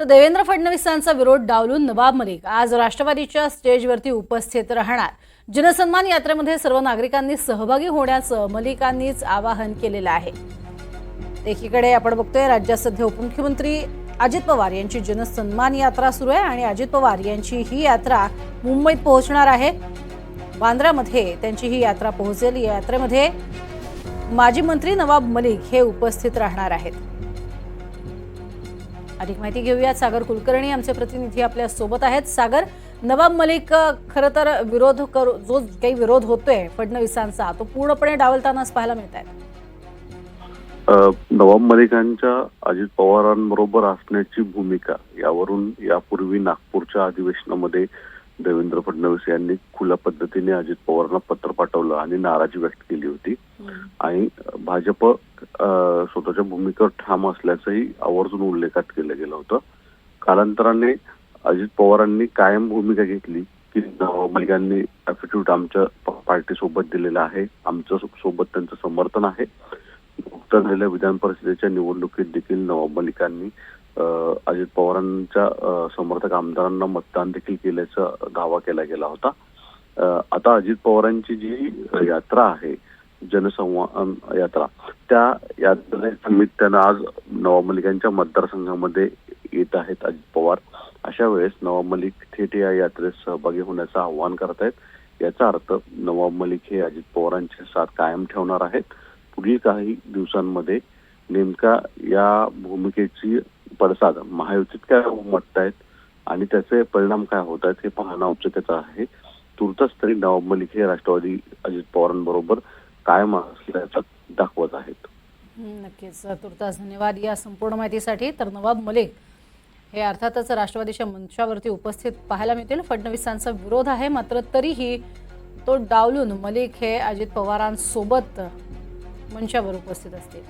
तर देवेंद्र फडणवीसांचा विरोध डावलून नवाब मलिक. आज राष्ट्रवादीच्या स्टेजवरती उपस्थित राहणार. जनसन्मान यात्रेमध्ये सर्व नागरिकांनी सहभागी होण्याचं मलिकांनीच आवाहन केलेलं आहे. एकीकडे आपण बघतोय राज्यात सध्या उपमुख्यमंत्री अजित पवार यांची जनसन्मान यात्रा सुरू आहे आणि अजित पवार यांची ही यात्रा मुंबईत पोहोचणार आहे. बांद्रामध्ये त्यांची ही यात्रा पोहोचेल. या यात्रेमध्ये माजी मंत्री नवाब मलिक हे उपस्थित राहणार आहेत. अधिक माहिती घेऊयात. सागर कुलकर्णी आमचे प्रतिनिधी आपल्यासोबत आहेत. सागर नवाब मलिक खरं तर विरोध करू जो काही विरोध होतोय फडणवीसांचा तो पूर्णपणे डावलतानाच पाहायला मिळत आहे नवाब मलिकांच्या अजित पवारांबरोबर असण्याची भूमिका यावरून यापूर्वी नागपूरच्या अधिवेशनामध्ये देवेंद्र फडणवीस यांनी खुल्या पद्धतीने अजित पवारांना पत्र पाठवलं आणि नाराजी व्यक्त केली होती. आणि भाजप स्वतःच्या भूमिकेवर ठाम असल्याचंही आवर्जून उल्लेखात केलं गेलं होतं. कालांतराने अजित पवारांनी कायम भूमिका घेतली की नवाब मलिकांनी आमच्या पार्टी सोबत दिलेला आहे. आमच्यासोबत त्यांचं समर्थन आहे. नुकत्याच झालेल्या विधान परिषदेच्या निवडणुकीत देखील नवाब मलिकांनी अजित पवारांच्या समर्थक आमदारांना मतदान देखील केल्याचा दावा केला गेला होता. आता अजित पवारांची जी यात्रा आहे जनसंवाद यात्रा त्या यात्रे निमित्तानं आज नवाब मलिकांच्या मतदारसंघामध्ये येत आहेत अजित पवार. अशा वेळेस नवाब मलिक थेट या यात्रेत सहभागी होण्याचं आवाहन करत आहेत. याचा अर्थ नवाब मलिक हे अजित पवारांची साथ कायम ठेवणार आहेत. पुढील काही दिवसांमध्ये नेमका या भूमिकेची पडसाद महायुतीत काय उमटतायत आणि त्याचे परिणाम काय होत आहेत हे पाहणं औत्सुक्याचं आहे. तुर्तच तरी नवाब मलिक हे राष्ट्रवादी अजित पवारांबरोबर कायम असल्याचा दाखवत आहेत. नक्कीच. तुर्तास धन्यवाद या संपूर्ण माहितीसाठी. तर नवाब मलिक हे अर्थातच राष्ट्रवादीच्या मंचावरती उपस्थित पाहायला मिळतील. फडणवीसांचा विरोध आहे मात्र तरीही तो डावलून मलिक हे अजित पवारांसोबत मंचावर उपस्थित असतील.